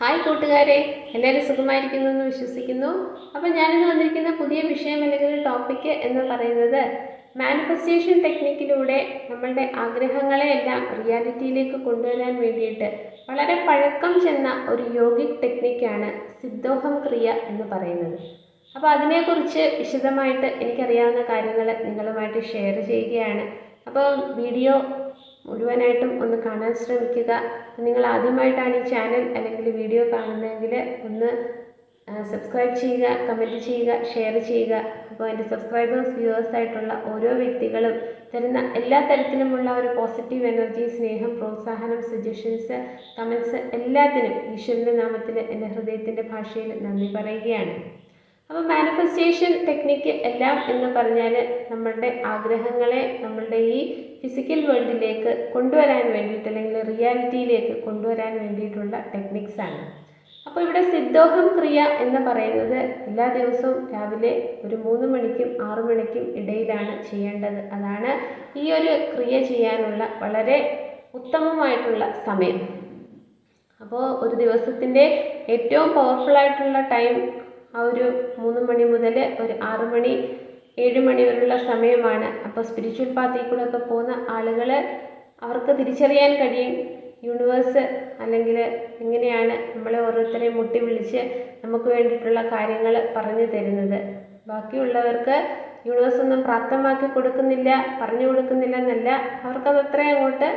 Hi കൂട്ടുകാരെ എല്ലാവരും സുഖമായിരിക്കുന്നു എന്ന് വിശ്വസിക്കുന്നു. അപ്പോൾ ഞാനിന്ന് വന്നിരിക്കുന്ന പുതിയ വിഷയം അല്ലെങ്കിൽ ടോപ്പിക് എന്ന് പറയുന്നത് മാനിഫെസ്റ്റേഷൻ ടെക്നിക്കിലൂടെ നമ്മളുടെ ആഗ്രഹങ്ങളെ എല്ലാം റിയാലിറ്റിയിലേക്ക് കൊണ്ടുവരാൻ വേണ്ടിയിട്ട് വളരെ പഴക്കം ചെന്ന ഒരു യോഗിക് ടെക്നിക്കാണ് സിദ്ധോഹം ക്രിയ എന്ന് പറയുന്നത്. അപ്പോൾ അതിനെക്കുറിച്ച് വിശദമായിട്ട് എനിക്കറിയാവുന്ന കാര്യങ്ങൾ നിങ്ങളുമായിട്ട് ഷെയർ ചെയ്യുകയാണ്. അപ്പോൾ വീഡിയോ മുഴുവനായിട്ടും ഒന്ന് കാണാൻ ശ്രമിക്കുക. നിങ്ങൾ ആദ്യമായിട്ടാണ് ഈ ചാനൽ അല്ലെങ്കിൽ വീഡിയോ കാണുന്നതെങ്കിൽ ഒന്ന് സബ്സ്ക്രൈബ് ചെയ്യുക കമന്റ് ചെയ്യുക ഷെയർ ചെയ്യുക. അപ്പോൾ എന്റെ സബ്സ്ക്രൈബേഴ്സ് വ്യൂവേഴ്സ് ആയിട്ടുള്ള ഓരോ വ്യക്തികളും തരുന്ന എല്ലാ തരത്തിലുമുള്ള ഒരു പോസിറ്റീവ് എനർജി സ്നേഹം പ്രോത്സാഹനം സജഷൻസ് കമൻസ് എല്ലാത്തിനും ഈശ്വരന്റെ നാമത്തിൽ എന്റെ ഹൃദയത്തിന്റെ ഭാഷയിൽ നന്ദി പറയുകയാണ്. അപ്പോൾ മാനിഫെസ്റ്റേഷൻ ടെക്നിക്ക് എല്ലാം എന്ന് പറഞ്ഞാൽ നമ്മളുടെ ആഗ്രഹങ്ങളെ നമ്മളുടെ ഈ ഫിസിക്കൽ വേൾഡിലേക്ക് കൊണ്ടുവരാൻ വേണ്ടിയിട്ട് അല്ലെങ്കിൽ റിയാലിറ്റിയിലേക്ക് കൊണ്ടുവരാൻ വേണ്ടിയിട്ടുള്ള ടെക്നിക്സ് ആണ്. അപ്പോൾ ഇവിടെ സിദ്ധോഹം ക്രിയ എന്ന് പറയുന്നത് എല്ലാ ദിവസവും രാവിലെ ഒരു മൂന്ന് മണിക്കും ആറു മണിക്കും ഇടയിലാണ് ചെയ്യേണ്ടത്. അതാണ് ഈ ഒരു ക്രിയ ചെയ്യാനുള്ള വളരെ ഉത്തമമായിട്ടുള്ള സമയം. അപ്പോൾ ഒരു ദിവസത്തിന്റെ ഏറ്റവും പവർഫുൾ ആയിട്ടുള്ള ടൈം ആ ഒരു മൂന്ന് മണി മുതൽ ഒരു ആറ് മണി ഏഴ് മണി വരെയുള്ള സമയമാണ്. അപ്പോൾ സ്പിരിച്വൽ പാത്തിൽ കൂടെ ഒക്കെ പോകുന്ന ആളുകൾ അവർക്ക് തിരിച്ചറിയാൻ കഴിയും. യൂണിവേഴ്സ് അല്ലെങ്കിൽ എങ്ങനെയാണ് നമ്മളെ ഓരോരുത്തരെയും മുട്ടി വിളിച്ച് നമുക്ക് വേണ്ടിയിട്ടുള്ള കാര്യങ്ങൾ പറഞ്ഞു തരുന്നത്. ബാക്കിയുള്ളവർക്ക് യൂണിവേഴ്സ് ഒന്നും പ്രാപ്തമാക്കി കൊടുക്കുന്നില്ല പറഞ്ഞു കൊടുക്കുന്നില്ല എന്നല്ല അവർക്കത് അത്രയും അങ്ങോട്ട്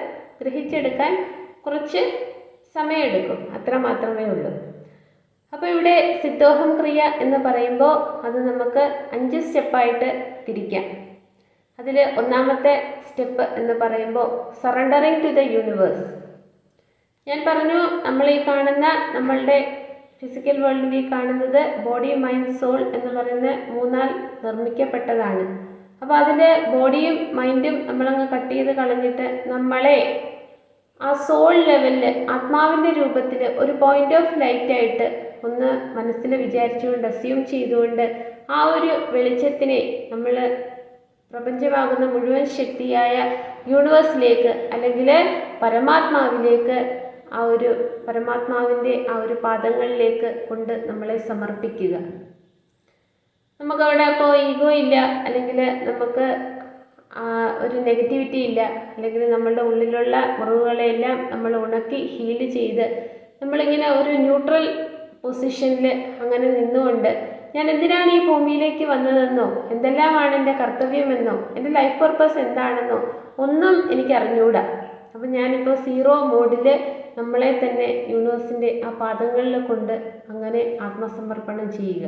ഗ്രഹിച്ചെടുക്കാൻ കുറച്ച് സമയമെടുക്കും. അത്ര മാത്രമേ ഉള്ളൂ. അപ്പോൾ ഇവിടെ സിദ്ധോഹം ക്രിയ എന്ന് പറയുമ്പോൾ അത് നമുക്ക് അഞ്ച് സ്റ്റെപ്പായിട്ട് തിരിക്കാം. അതിൽ ഒന്നാമത്തെ സ്റ്റെപ്പ് എന്ന് പറയുമ്പോൾ സറണ്ടറിങ് ടു ദ യൂണിവേഴ്സ് ഞാൻ പറഞ്ഞു നമ്മൾ ഈ കാണുന്ന നമ്മളുടെ ഫിസിക്കൽ വേൾഡിൽ ഈ കാണുന്നത് ബോഡി മൈൻഡ് സോൾ എന്ന് പറയുന്ന മൂന്നാൽ നിർമ്മിക്കപ്പെട്ടതാണ്. അപ്പോൾ അതിൽ ബോഡിയും മൈൻഡും നമ്മളങ്ങ് കട്ട് ചെയ്ത് കളഞ്ഞിട്ട് നമ്മളെ ആ സോൾ ലെവലിൽ ആത്മാവിന്റെ രൂപത്തിൽ ഒരു പോയിന്റ് ഓഫ് ലൈറ്റ് ആയിട്ട് ഒന്ന് മനസ്സിൽ വിചാരിച്ചുകൊണ്ട് അസ്യൂം ചെയ്തുകൊണ്ട് ആ ഒരു വെളിച്ചത്തിനെ നമ്മൾ പ്രപഞ്ചമാകുന്ന മുഴുവൻ ശക്തിയായ യൂണിവേഴ്സിലേക്ക് അല്ലെങ്കിൽ പരമാത്മാവിലേക്ക് ആ ഒരു പരമാത്മാവിന്റെ ആ ഒരു പാദങ്ങളിലേക്ക് കൊണ്ട് നമ്മളെ സമർപ്പിക്കുക. നമുക്കവിടെ അപ്പോൾ ഈഗോ ഇല്ല അല്ലെങ്കിൽ നമുക്ക് ഒരു നെഗറ്റിവിറ്റി ഇല്ല അല്ലെങ്കിൽ നമ്മളുടെ ഉള്ളിലുള്ള മുറിവുകളെല്ലാം നമ്മൾ ഉണക്കി ഹീൽ ചെയ്ത് നമ്മളിങ്ങനെ ഒരു ന്യൂട്രൽ പൊസിഷനിൽ അങ്ങനെ നിന്നുകൊണ്ട് ഞാൻ എന്തിനാണ് ഈ ഭൂമിയിലേക്ക് വന്നതെന്നോ എന്തെല്ലാമാണ് എന്റെ കർത്തവ്യമെന്നോ എന്റെ ലൈഫ് പർപ്പസ് എന്താണെന്നോ ഒന്നും എനിക്ക് അറിഞ്ഞുകൂടാ അപ്പം ഞാനിപ്പോൾ സീറോ മോഡിൽ നമ്മളെ തന്നെ യൂണിവേഴ്സിന്റെ ആ പാദങ്ങളിൽ കൊണ്ട് അങ്ങനെ ആത്മസമർപ്പണം ചെയ്യുക.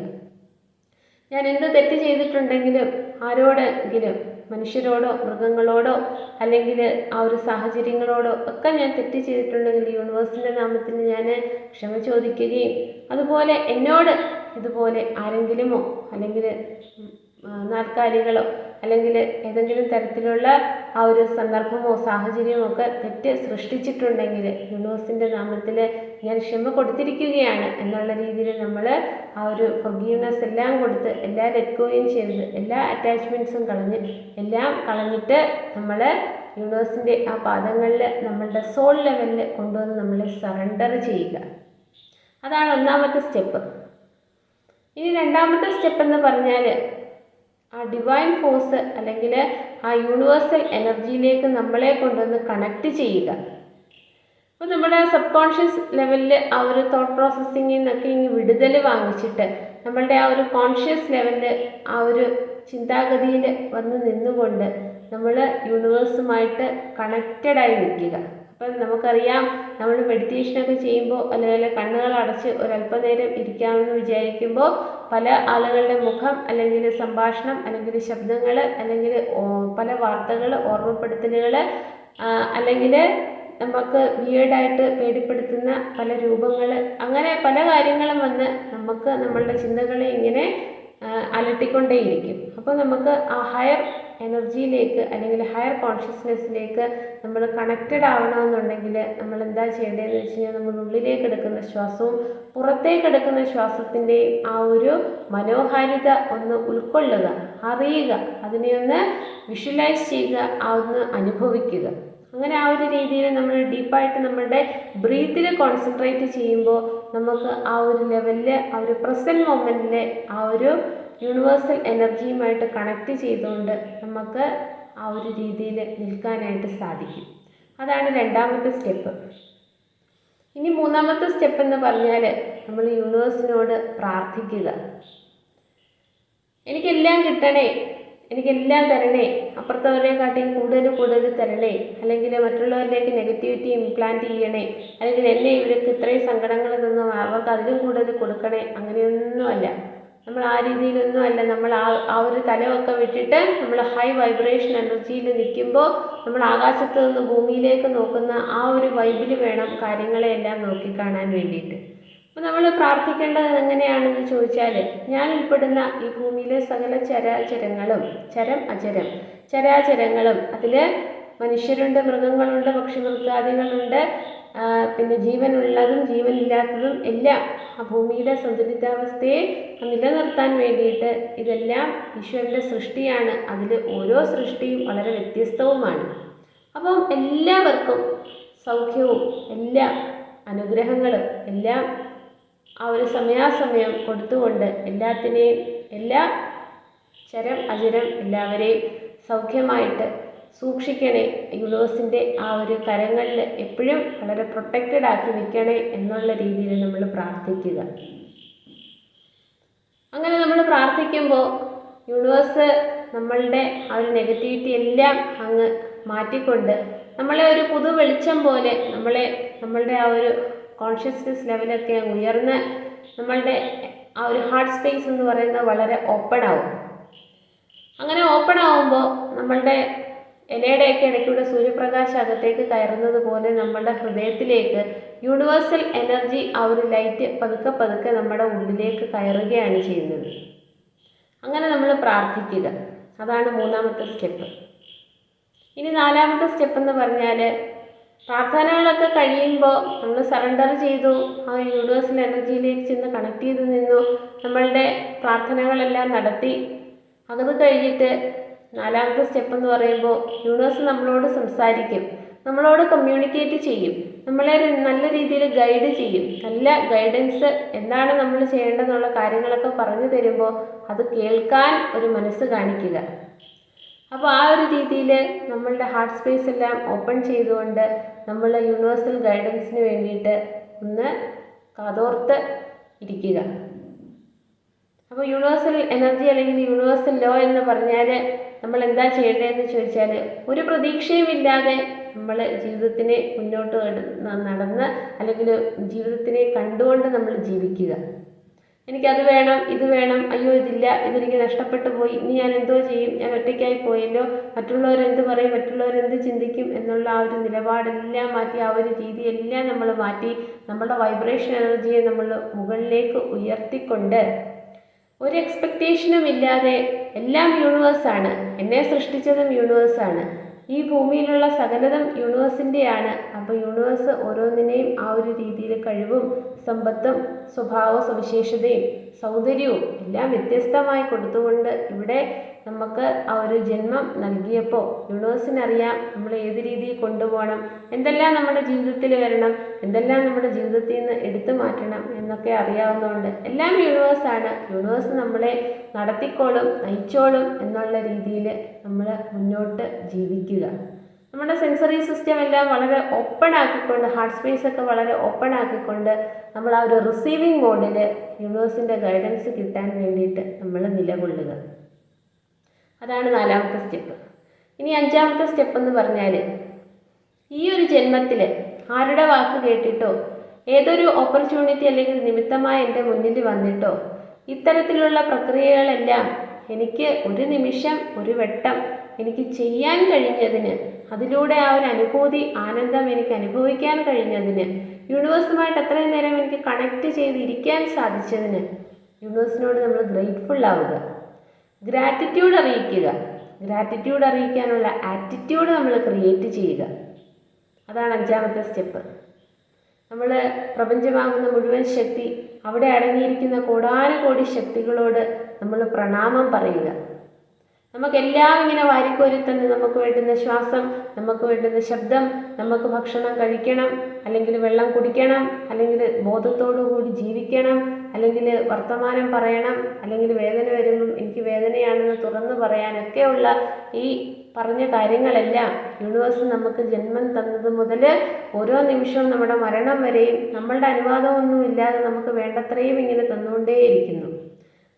ഞാൻ എന്ത് തെറ്റ് ചെയ്തിട്ടുണ്ടെങ്കിലും ആരോടെങ്കിലും മനുഷ്യരോടോ മൃഗങ്ങളോടോ അല്ലെങ്കിൽ ആ ഒരു സാഹചര്യങ്ങളോടോ ഒക്കെ ഞാൻ തെറ്റ് ചെയ്തിട്ടുണ്ടെങ്കിൽ യൂണിവേഴ്സിന്റെ നാമത്തിൽ ഞാൻ ക്ഷമ ചോദിക്കുകയും അതുപോലെ എന്നോട് ഇതുപോലെ ആരെങ്കിലുമോ അല്ലെങ്കിൽ നാൽക്കാലികളോ അല്ലെങ്കിൽ ഏതെങ്കിലും തരത്തിലുള്ള ആ ഒരു സന്ദർഭമോ സാഹചര്യമോ ഒക്കെ തെറ്റ് സൃഷ്ടിച്ചിട്ടുണ്ടെങ്കിൽ യൂണിവേഴ്സിന്റെ നാമത്തിൽ ഞാൻ ക്ഷമ കൊടുത്തിരിക്കുകയാണ് എന്നുള്ള രീതിയിൽ നമ്മൾ ആ ഒരു ഫൊഗീവ്നെസ് എല്ലാം കൊടുത്ത് എല്ലാ ലെറ്റ്ഗോയും ചെയ്ത് എല്ലാ അറ്റാച്ച്മെന്റ്സും കളഞ്ഞ് എല്ലാം കളഞ്ഞിട്ട് നമ്മൾ യൂണിവേഴ്സിന്റെ ആ പാദങ്ങളിൽ നമ്മളുടെ സോൾ ലെവലിൽ കൊണ്ടുവന്ന് നമ്മൾ സറണ്ടർ ചെയ്യുക. അതാണ് ഒന്നാമത്തെ സ്റ്റെപ്പ് ഇനി രണ്ടാമത്തെ സ്റ്റെപ്പ് എന്ന് പറഞ്ഞാൽ ആ ഡിവൈൻ ഫോഴ്സ് അല്ലെങ്കിൽ ആ യൂണിവേഴ്സൽ എനർജിയിലേക്ക് നമ്മളെ കൊണ്ടുവന്ന് കണക്ട് ചെയ്യുക. അപ്പോൾ നമ്മുടെ സബ് കോൺഷ്യസ് ലെവലിൽ ആ ഒരു തോട്ട് പ്രോസസ്സിങ്ങിൽ നിന്നൊക്കെ ഇനി വിടുതൽ വാങ്ങിച്ചിട്ട് നമ്മളുടെ ആ ഒരു കോൺഷ്യസ് ലെവലിൽ ആ ഒരു ചിന്താഗതിയിൽ വന്ന് നിന്നുകൊണ്ട് നമ്മൾ യൂണിവേഴ്സുമായിട്ട് കണക്റ്റഡായി നിൽക്കുക. അപ്പം നമുക്കറിയാം നമ്മൾ മെഡിറ്റേഷനൊക്കെ ചെയ്യുമ്പോൾ അല്ലെങ്കിൽ കണ്ണുകൾ അടച്ച് ഒരല്പനേരം ഇരിക്കാമെന്ന് വിചാരിക്കുമ്പോൾ പല ആളുകളുടെ മുഖം അല്ലെങ്കിൽ സംഭാഷണം അല്ലെങ്കിൽ ശബ്ദങ്ങൾ അല്ലെങ്കിൽ പല വാർത്തകൾ ഓർമ്മപ്പെടുത്തലുകൾ അല്ലെങ്കിൽ നമുക്ക് വിയേഡായിട്ട് പേടിപ്പെടുത്തുന്ന പല രൂപങ്ങൾ അങ്ങനെ പല കാര്യങ്ങളും വന്ന് നമുക്ക് നമ്മളുടെ ചിന്തകളെ ഇങ്ങനെ അലട്ടിക്കൊണ്ടേയിരിക്കും. അപ്പോൾ നമുക്ക് ആ ഹയർ എനർജിയിലേക്ക് അല്ലെങ്കിൽ ഹയർ കോൺഷ്യസ്നെസ്സിലേക്ക് നമ്മൾ കണക്റ്റഡ് ആവണമെന്നുണ്ടെങ്കിൽ നമ്മൾ എന്താ ചെയ്യേണ്ടതെന്ന് വെച്ച് കഴിഞ്ഞാൽ നമ്മൾ ഉള്ളിലേക്ക് എടുക്കുന്ന ശ്വാസവും പുറത്തേക്ക് എടുക്കുന്ന ശ്വാസത്തിന്റെയും ആ ഒരു മനോഹാരിത ഒന്ന് ഉൾക്കൊള്ളുക അറിയുക അതിനെ ഒന്ന് വിഷ്വലൈസ് ചെയ്യുക ഒന്ന് അനുഭവിക്കുക. അങ്ങനെ ആ ഒരു രീതിയിൽ നമ്മൾ ഡീപ്പായിട്ട് നമ്മളുടെ ബ്രീത്തിൽ കോൺസെൻട്രേറ്റ് ചെയ്യുമ്പോൾ നമുക്ക് ആ ഒരു ലെവലിൽ ആ ഒരു പ്രസന്റ് മൊമെന്റിൽ ആ ഒരു യൂണിവേഴ്സൽ എനർജിയുമായിട്ട് കണക്റ്റ് ചെയ്തുകൊണ്ട് നമുക്ക് ആ ഒരു രീതിയിൽ നിൽക്കാനായിട്ട് സാധിക്കും. അതാണ് രണ്ടാമത്തെ സ്റ്റെപ്പ് ഇനി മൂന്നാമത്തെ സ്റ്റെപ്പ് എന്ന് പറഞ്ഞാൽ നമ്മൾ യൂണിവേഴ്സിനോട് പ്രാർത്ഥിക്കുക. എനിക്കെല്ലാം കിട്ടണേ എനിക്കെല്ലാം തരണേ അപ്പുറത്തവരെക്കാട്ടിയും കൂടുതൽ കൂടുതൽ തരണേ അല്ലെങ്കിൽ മറ്റുള്ളവരിലേക്ക് നെഗറ്റിവിറ്റി ഇംപ്ലാന്റ് ചെയ്യണേ അല്ലെങ്കിൽ എന്നെ ഇവർക്ക് ഇത്രയും സങ്കടങ്ങൾ തന്നു അവർക്ക് അതിലും കൂടുതൽ കൊടുക്കണേ അങ്ങനെയൊന്നുമല്ല. നമ്മൾ ആ രീതിയിലൊന്നും അല്ല. നമ്മൾ ആ ആ ഒരു തലമൊക്കെ വിട്ടിട്ട് നമ്മൾ ഹൈ വൈബ്രേഷൻ എനർജിയിൽ നിൽക്കുമ്പോൾ നമ്മൾ ആകാശത്ത് നിന്ന് ഭൂമിയിലേക്ക് നോക്കുന്ന ആ ഒരു വൈബിൽ വേണം കാര്യങ്ങളെ കാര്യങ്ങളെല്ലാം നോക്കിക്കാണാൻ വേണ്ടിയിട്ട്. അപ്പോൾ നമ്മൾ പ്രാർത്ഥിക്കേണ്ടത് എങ്ങനെയാണെന്ന് ചോദിച്ചാൽ ഞാൻ ഉൾപ്പെടുന്ന ഈ ഭൂമിയിലെ സകല ചരാചരങ്ങളും ചരം അചരം ചരാചരങ്ങളും അതിൽ മനുഷ്യരുണ്ട് മൃഗങ്ങളുണ്ട് പക്ഷിമൃഗാദികളുണ്ട് പിന്നെ ജീവനുള്ളതും ജീവനില്ലാത്തതും എല്ലാം ആ ഭൂമിയുടെ സന്തുലിതാവസ്ഥയെ നിലനിർത്താൻ വേണ്ടിയിട്ട് ഇതെല്ലാം ഈശ്വരന്റെ സൃഷ്ടിയാണ്. അതിൽ ഓരോ സൃഷ്ടിയും വളരെ വ്യത്യസ്തവുമാണ്. അപ്പം എല്ലാവർക്കും സൗഖ്യവും എല്ലാ അനുഗ്രഹങ്ങളും എല്ലാം ആ ഒരു സമയാസമയം കൊടുത്തുകൊണ്ട് എല്ലാത്തിനെയും എല്ലാ ചരം അചരം എല്ലാവരെയും സൗഖ്യമായിട്ട് സൂക്ഷിക്കണേ. യൂണിവേഴ്സിന്റെ ആ ഒരു കരങ്ങളിൽ എപ്പോഴും വളരെ പ്രൊട്ടക്റ്റഡ് ആക്കി വെക്കണേ എന്നുള്ള രീതിയിൽ നമ്മൾ പ്രാർത്ഥിക്കുക. അങ്ങനെ നമ്മൾ പ്രാർത്ഥിക്കുമ്പോൾ യൂണിവേഴ്സ് നമ്മളുടെ ആ ഒരു നെഗറ്റിവിറ്റി എല്ലാം അങ്ങ് മാറ്റിക്കൊണ്ട് നമ്മളെ ഒരു പുതു വെളിച്ചം പോലെ നമ്മളെ നമ്മളുടെ ആ ഒരു കോൺഷ്യസ്നെസ് ലെവലൊക്കെ ഉയർന്ന് നമ്മളുടെ ആ ഒരു ഹാർട്ട് സ്പേസ് എന്ന് പറയുന്നത് വളരെ ഓപ്പൺ ആവും. അങ്ങനെ ഓപ്പൺ ആവുമ്പോൾ നമ്മളുടെ ഇലയുടെയൊക്കെ ഇടയ്ക്കൂടെ സൂര്യപ്രകാശം അകത്തേക്ക് കയറുന്നത് പോലെ നമ്മളുടെ ഹൃദയത്തിലേക്ക് യൂണിവേഴ്സൽ എനർജി ആ ഒരു ലൈറ്റ് പതുക്കെ പതുക്കെ നമ്മുടെ ഉള്ളിലേക്ക് കയറുകയാണ് ചെയ്യുന്നത്. അങ്ങനെ നമ്മൾ പ്രാർത്ഥിക്കുക. അതാണ് മൂന്നാമത്തെ സ്റ്റെപ്പ് ഇനി നാലാമത്തെ സ്റ്റെപ്പ് എന്ന് പറഞ്ഞാൽ പ്രാർത്ഥനകളൊക്കെ കഴിയുമ്പോൾ നമ്മൾ സറണ്ടർ ചെയ്തു ആ യൂണിവേഴ്സൽ എനർജിയിലേക്ക് ചെന്ന് കണക്ട് ചെയ്ത് നിന്നു നമ്മളുടെ പ്രാർത്ഥനകളെല്ലാം നടത്തി. അത് കഴിഞ്ഞിട്ട് നാലാമത്തെ സ്റ്റെപ്പ് എന്ന് പറയുമ്പോൾ യൂണിവേഴ്സ് നമ്മളോട് സംസാരിക്കും. നമ്മളോട് കമ്മ്യൂണിക്കേറ്റ് ചെയ്യും. നമ്മളെ നല്ല രീതിയിൽ ഗൈഡ് ചെയ്യും. നല്ല ഗൈഡൻസ് എന്താണ് നമ്മൾ ചെയ്യേണ്ടതെന്നുള്ള കാര്യങ്ങളൊക്കെ പറഞ്ഞു തരുമ്പോൾ അത് കേൾക്കാൻ ഒരു മനസ്സ് കാണിക്കുക. അപ്പോൾ ആ ഒരു രീതിയിൽ നമ്മളുടെ ഹാർട്ട് സ്പേസ് എല്ലാം ഓപ്പൺ ചെയ്തുകൊണ്ട് നമ്മൾ യൂണിവേഴ്സൽ ഗൈഡൻസിന് വേണ്ടിയിട്ട് ഒന്ന് കാതോർത്ത് ഇരിക്കുക. അപ്പോൾ യൂണിവേഴ്സൽ എനർജി അല്ലെങ്കിൽ യൂണിവേഴ്സൽ ലോ എന്ന് പറഞ്ഞാൽ നമ്മൾ എന്താ ചെയ്യേണ്ടതെന്ന് ചോദിച്ചാൽ ഒരു പ്രതീക്ഷയും ഇല്ലാതെ നമ്മൾ ജീവിതത്തിനെ മുന്നോട്ട് നടന്ന് അല്ലെങ്കിൽ ജീവിതത്തിനെ കണ്ടുകൊണ്ട് നമ്മൾ ജീവിക്കുക. എനിക്കത് വേണം ഇത് വേണം അയ്യോ ഇതില്ല ഇതെനിക്ക് നഷ്ടപ്പെട്ടു പോയി ഇനി ഞാൻ എന്തോ ചെയ്യും ഞാൻ ഒറ്റയ്ക്കായി പോയല്ലോ മറ്റുള്ളവരെന്ത് പറയും മറ്റുള്ളവരെന്ത് ചിന്തിക്കും എന്നുള്ള ആ ഒരു നിലപാടെല്ലാം മാറ്റി ആ ഒരു രീതിയെല്ലാം നമ്മൾ മാറ്റി നമ്മുടെ വൈബ്രേഷൻ എനർജിയെ നമ്മൾ മുകളിലേക്ക് ഉയർത്തിക്കൊണ്ട് ഒരു എക്സ്പെക്റ്റേഷനും ഇല്ലാതെ എല്ലാം യൂണിവേഴ്സാണ് എന്നെ സൃഷ്ടിച്ചതും യൂണിവേഴ്സാണ് ഈ ഭൂമിയിലുള്ള സകലതും യൂണിവേഴ്സിന്റെയാണ് അപ്പോൾ യൂണിവേഴ്സ് ഓരോന്നിനെയും ആ ഒരു രീതിയിൽ കഴിവും സമ്പത്തും സ്വഭാവ സവിശേഷതയും സൗന്ദര്യവും എല്ലാം വ്യത്യസ്തമായി കൊടുത്തുകൊണ്ട് ഇവിടെ നമുക്ക് ആ ഒരു ജന്മം നൽകിയപ്പോൾ യൂണിവേഴ്സിനറിയാം നമ്മൾ ഏത് രീതിയിൽ കൊണ്ടുപോകണം എന്തെല്ലാം നമ്മുടെ ജീവിതത്തിൽ വരണം എന്തെല്ലാം നമ്മുടെ ജീവിതത്തിൽ നിന്ന് എടുത്തു മാറ്റണം എന്നൊക്കെ അറിയാവുന്നതുകൊണ്ട് എല്ലാം യൂണിവേഴ്സാണ്. യൂണിവേഴ്സ് നമ്മളെ നടത്തിക്കോളും നയിച്ചോളും എന്നുള്ള രീതിയിൽ നമ്മൾ മുന്നോട്ട് ജീവിക്കുക. നമ്മുടെ സെൻസറി സിസ്റ്റം എല്ലാം വളരെ ഓപ്പൺ ആക്കിക്കൊണ്ട് ഹാർട്ട് സ്പേസ് ഒക്കെ വളരെ ഓപ്പൺ ആക്കിക്കൊണ്ട് നമ്മൾ ആ ഒരു റിസീവിങ് മോഡിൽ യൂണിവേഴ്സിന്റെ ഗൈഡൻസ് കിട്ടാൻ വേണ്ടിയിട്ട് നമ്മൾ നിലകൊള്ളുക. അതാണ് നാലാമത്തെ സ്റ്റെപ്പ് ഇനി അഞ്ചാമത്തെ സ്റ്റെപ്പ് എന്ന് പറഞ്ഞാൽ ഈ ഒരു ജന്മത്തിൽ ആരുടെ വാക്ക് കേട്ടിട്ടോ ഏതൊരു ഓപ്പർച്യൂണിറ്റി അല്ലെങ്കിൽ നിമിത്തമായി എന്റെ മുന്നിൽ വന്നിട്ടോ ഇത്തരത്തിലുള്ള പ്രക്രിയകളെല്ലാം എനിക്ക് ഒരു നിമിഷം ഒരു വട്ടം എനിക്ക് ചെയ്യാൻ കഴിഞ്ഞതിന് അതിലൂടെ ആ ഒരു അനുഭൂതി ആനന്ദം എനിക്ക് അനുഭവിക്കാൻ കഴിഞ്ഞതിന് യൂണിവേഴ്സുമായിട്ട് അത്രയും നേരം എനിക്ക് കണക്ട് ചെയ്തിരിക്കാൻ സാധിച്ചതിന് യൂണിവേഴ്സിനോട് നമ്മൾ ഗ്രേറ്റ്ഫുൾ ആവുക. ഗ്രാറ്റിറ്റ്യൂഡ് അറിയിക്കുക. ഗ്രാറ്റിറ്റ്യൂഡ് അറിയിക്കാനുള്ള ആറ്റിറ്റ്യൂഡ് നമ്മൾ ക്രിയേറ്റ് ചെയ്യുക. അതാണ് അഞ്ചാമത്തെ സ്റ്റെപ്പ് നമ്മൾ പ്രപഞ്ചമാകുന്ന മുഴുവൻ ശക്തി അവിടെ അടങ്ങിയിരിക്കുന്ന കോടാനുകോടി ശക്തികളോട് നമ്മൾ പ്രണാമം പറയുക. നമുക്കെല്ലാം ഇങ്ങനെ വാരിക്കോരി തന്നെ നമുക്ക് വേണ്ടുന്ന ശ്വാസം നമുക്ക് വേണ്ടുന്ന ശബ്ദം നമുക്ക് ഭക്ഷണം കഴിക്കണം അല്ലെങ്കിൽ വെള്ളം കുടിക്കണം അല്ലെങ്കിൽ ബോധത്തോടു കൂടി ജീവിക്കണം അല്ലെങ്കിൽ വർത്തമാനം പറയണം അല്ലെങ്കിൽ വേദന വരുമ്പം എനിക്ക് വേദനയാണെന്ന് തുറന്നു പറയാനൊക്കെയുള്ള ഈ പറഞ്ഞ കാര്യങ്ങളെല്ലാം യൂണിവേഴ്സ് നമുക്ക് ജന്മം തന്നത് മുതൽ ഓരോ നിമിഷവും നമ്മുടെ മരണം വരെയും നമ്മളുടെ അനുവാദമൊന്നും ഇല്ലാതെ നമുക്ക് വേണ്ടത്രയും ഇങ്ങനെ തന്നുകൊണ്ടേയിരിക്കുന്നു.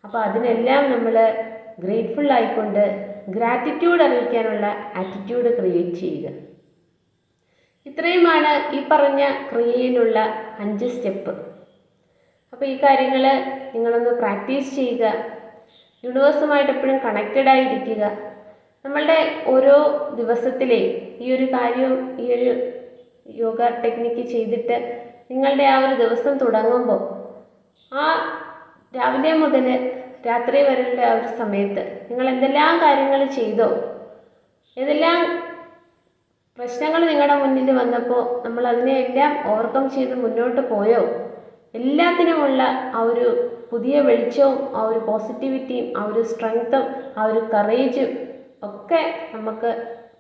അപ്പോൾ അതിനെല്ലാം നമ്മൾ ഗ്രേറ്റ്ഫുൾ ആയിക്കൊണ്ട് ഗ്രാറ്റിറ്റ്യൂഡ് അറിയിക്കാനുള്ള ആറ്റിറ്റ്യൂഡ് ക്രിയേറ്റ് ചെയ്യുക. ഇത്രയുമാണ് ഈ പറഞ്ഞ ക്രിയയിലുള്ള അഞ്ച് സ്റ്റെപ്പ്. അപ്പോൾ ഈ കാര്യങ്ങൾ നിങ്ങളൊന്ന് പ്രാക്ടീസ് ചെയ്യുക. യൂണിവേഴ്സുമായിട്ട് എപ്പോഴും കണക്റ്റഡ് ആയിരിക്കുക. നമ്മളുടെ ഓരോ ദിവസത്തിലെ ഈ ഒരു കാര്യവും ഈ ഒരു യോഗ ടെക്നിക്ക് ചെയ്തിട്ട് നിങ്ങളുടെ ആ ഒരു ദിവസം തുടങ്ങുമ്പോൾ ആ രാവിലെ മുതൽ രാത്രി വരേണ്ട ആ ഒരു സമയത്ത് നിങ്ങൾ എന്തെല്ലാം കാര്യങ്ങൾ ചെയ്തോ ഏതെല്ലാം പ്രശ്നങ്ങൾ നിങ്ങളുടെ മുന്നിൽ വന്നപ്പോൾ നമ്മൾ അതിനെയെല്ലാം ഓവർകം ചെയ്ത് മുന്നോട്ട് പോയോ? എല്ലാത്തിനുമുള്ള ആ ഒരു പുതിയ വെളിച്ചവും ആ ഒരു പോസിറ്റിവിറ്റിയും ആ ഒരു സ്ട്രെങ്ത്തും ആ ഒരു കറേജും ഒക്കെ നമുക്ക്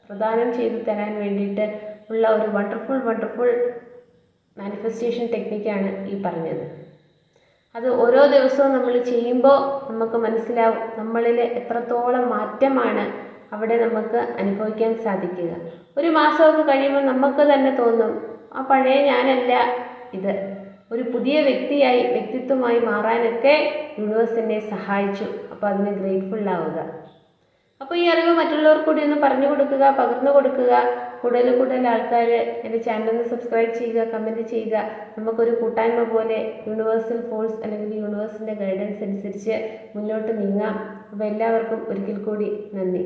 പ്രദാനം ചെയ്തു തരാൻ വേണ്ടിയിട്ട് ഉള്ള ഒരു വണ്ടർഫുൾ വണ്ടർഫുൾ മാനിഫെസ്റ്റേഷൻ ടെക്നിക്കാണ് ഈ പറഞ്ഞത്. അത് ഓരോ ദിവസവും നമ്മൾ ചെയ്യുമ്പോൾ നമുക്ക് മനസ്സിലാവും നമ്മളിൽ എത്രത്തോളം മാറ്റമാണ് അവിടെ നമുക്ക് അനുഭവിക്കാൻ സാധിക്കുക. ഒരു മാസമൊക്കെ കഴിയുമ്പോൾ നമുക്ക് തന്നെ തോന്നും ആ പഴയ ഞാനല്ല ഇത്. ഒരു പുതിയ വ്യക്തിയായി വ്യക്തിത്വമായി മാറാനൊക്കെ യൂണിവേഴ്സിനെ സഹായിച്ചു. അപ്പോൾ അതിന് ഗ്രേറ്റ്ഫുള്ളാവുക അപ്പോൾ ഈ അറിവ് മറ്റുള്ളവർക്കൂടി ഒന്ന് പറഞ്ഞു കൊടുക്കുക പകർന്നു കൊടുക്കുക. കൂടുതൽ കൂടുതൽ ആൾക്കാർ എന്റെ ചാനൽ ഒന്ന് സബ്സ്ക്രൈബ് ചെയ്യുക കമന്റ് ചെയ്യുക. നമുക്കൊരു കൂട്ടായ്മ പോലെ യൂണിവേഴ്സൽ ഫോഴ്സ് അല്ലെങ്കിൽ യൂണിവേഴ്സിന്റെ ഗൈഡൻസ് അനുസരിച്ച് മുന്നോട്ട് നീങ്ങാം. അപ്പോൾ എല്ലാവർക്കും ഒരിക്കൽ കൂടി നന്ദി.